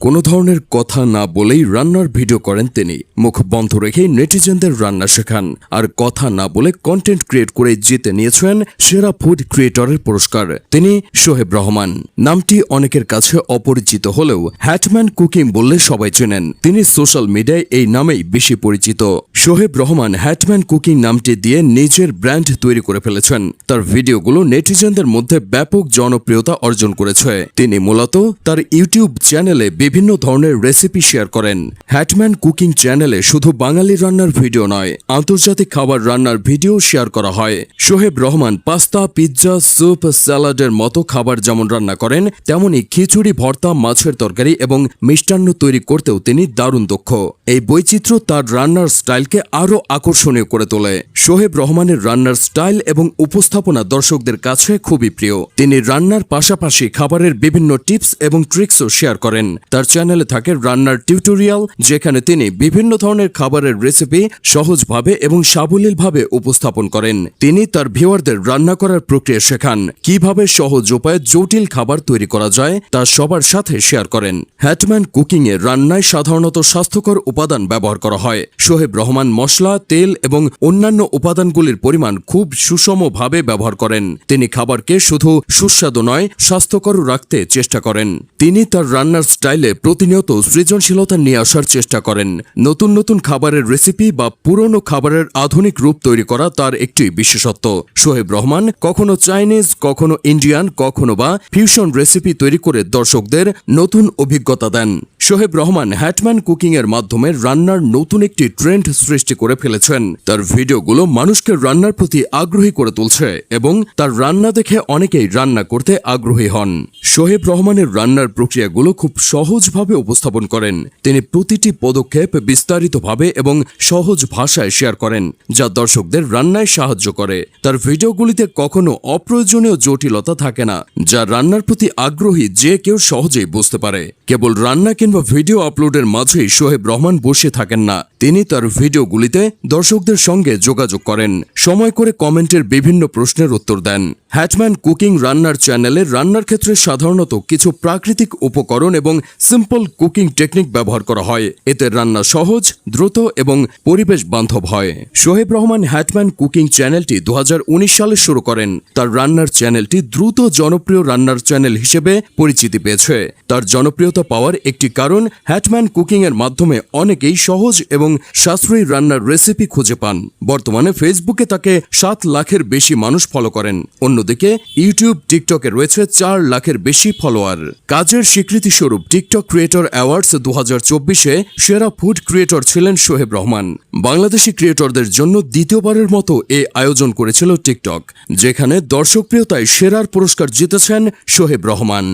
কোনো ধরনের কথা না বলেই রান্নার ভিডিও করেন তিনি। মুখ বন্ধ রেখেই নেটিজেনদের রান্না শেখান। আর কথা না বলে কন্টেন্ট ক্রিয়েট করে জিতে নিয়েছেন সেরা ফুড ক্রিয়েটরের পুরস্কার। তিনি সোহেব রহমান। নামটি অনেকের কাছে অপরিচিত হলেও হ্যাটম্যান কুকিং বললে সবাই চেনেন। তিনি সোশ্যাল মিডিয়ায় এই নামেই বেশি পরিচিত। সোহেব রহমান হ্যাটম্যান কুকিং নামটি দিয়ে নিজের ব্র্যান্ড তৈরি করে ফেলেছেন। তার ভিডিওগুলো নেটিজেনদের মধ্যে ব্যাপক জনপ্রিয়তা অর্জন করেছে। তিনি মূলত তার ইউটিউব চ্যানেলে বিভিন্ন ধরনের রেসিপি শেয়ার করেন। হ্যাটম্যান কুকিং চ্যানেলে শুধু বাঙালি রান্নার ভিডিও নয়, আন্তর্জাতিক খাবার রান্নার ভিডিও শেয়ার করা হয়। Shoaib Rahman pasta, pizza, soup, স্যালাডের মতো খাবার যেমন রান্না করেন, তেমনি খিচুড়ি, ভর্তা, মাছের তরকারি এবং মিষ্টান্ন তৈরি করতেও তিনি দারুণ দক্ষ। এই বৈচিত্র্য তার রান্নার স্টাইলকে আরও আকর্ষণীয় করে তোলে। সোহেব রহমানের রান্নার স্টাইল এবং উপস্থাপনা দর্শকদের কাছে খুবই প্রিয়। তিনি রান্নার পাশাপাশি খাবারের বিভিন্ন টিপস এবং ট্রিক্সও শেয়ার করেন। তার চ্যানেলে থাকে রান্নার টিউটোরিয়াল যেখানে তিনি বিভিন্ন ধরনের খাবারের রেসিপি সহজভাবে এবং সাবলীলভাবে উপস্থাপন করেন। তিনি তার ভিউয়ারদের রান্না করার প্রক্রিয়া শেখান, কীভাবে সহজ উপায়ে জটিল খাবার তৈরি করা যায় তা সবার সাথে শেয়ার করেন। হ্যাটম্যান কুকিং এ রান্নায় সাধারণত স্বাস্থ্যকর উপাদান ব্যবহার করা হয়। সোহেব রহমান মশলা, তেল এবং অন্যান্য উপাদানগুলির পরিমাণ খুব সুষমভাবে ব্যবহার করেন। তিনি খাবারকে শুধু সুস্বাদু নয় স্বাস্থ্যকর রাখতে চেষ্টা করেন। তিনি তার রান্নার স্টাইলে প্রতিনিয়ত সৃজনশীলতা নিয়ে আসার চেষ্টা করেন। নতুন নতুন খাবারের রেসিপি বা পুরনো খাবারের আধুনিক রূপ তৈরি করা তার একটি বিশেষত্ব। শোহেব রহমান, কখনো চাইনিজ, কখনো ইন্ডিয়ান, কখনো বা ফিউশন রেসিপি তৈরি করে দর্শকদের নতুন অভিজ্ঞতা দেন। শোহেব রহমান হ্যাটম্যান কুকিং এর মাধ্যমে রান্নার নতুন একটি ট্রেন্ড সৃষ্টি করে ফেলেছেন। তার ভিডিওগুলো মানুষকে রান্নার প্রতি আগ্রহী করে তুলছে এবং তার রান্না দেখে অনেকেই রান্না করতে আগ্রহী হন। শোহেব রহমানের রান্নার প্রক্রিয়াগুলো খুব সহজভাবে উপস্থাপন করেন। তিনি প্রতিটি পদক্ষেপ বিস্তারিতভাবে এবং সহজ ভাষায় শেয়ার করেন, যা দর্শকদের রান্নায় সাহায্য করে। তার ভিডিওগুলিতে কখনো অপ্রয়োজনীয় জটিলতা থাকে না, যা রান্নার প্রতি আগ্রহী যে কেউ সহজেই বুঝতে পারে। কেবল রান্না কিংবা ভিডিও আপলোডের মাঝেই সোহেব রহমান বসে থাকেন না তিনি তার ভিডিওগুলিতে দর্শকদের সঙ্গে যোগাযোগ করেন। সময় করে কমেন্টের বিভিন্ন প্রশ্নের উত্তর দেন। হ্যাটম্যান কুকিং রান্নার চ্যানেলে রান্নার ক্ষেত্রে সাধারণত কিছু প্রাকৃতিক উপকরণ এবং সিম্পল কুকিং টেকনিক ব্যবহার করা হয়। এতে রান্না সহজ, দ্রুত এবং পরিবেশ বান্ধব হয়। শোহেব রহমান হ্যাটম্যান কুকিং চ্যানেলটি দু হাজার উনিশ সালে শুরু করেন। তার রান্নার চ্যানেলটি দ্রুত জনপ্রিয় রান্নার চ্যানেল হিসেবে পরিচিতি পেয়েছে। তার জনপ্রিয়তা পাওয়ার একটি কারণ, হ্যাটম্যান কুকিংয়ের মাধ্যমে অনেকেই সহজ এবং সাশ্রয়ী রান্নার রেসিপি খুঁজে পান। বর্তমানে ফেসবুকে তাকে সাত লাখের বেশি মানুষ ফলো করেন। অন্যদিকে ইউটিউব টিকটকে রয়েছে চার লাখের বেশি ফলোয়ার কাজের স্বীকৃতি স্বরূপ টিকটক ক্রিয়েটর অ্যাওয়ার্ডস দু হাজার চব্বিশে সেরা ফুড ক্রিয়েটর ছিলেন শোহেব রহমান। বাংলাদেশি ক্রিয়েটরদের জন্য দ্বিতীয়বারের মতো এ আয়োজন করেছিল টিকটক যেখানে দর্শকপ্রিয়তায় সেরার পুরস্কার জিতেছেন শোহেব রহমান।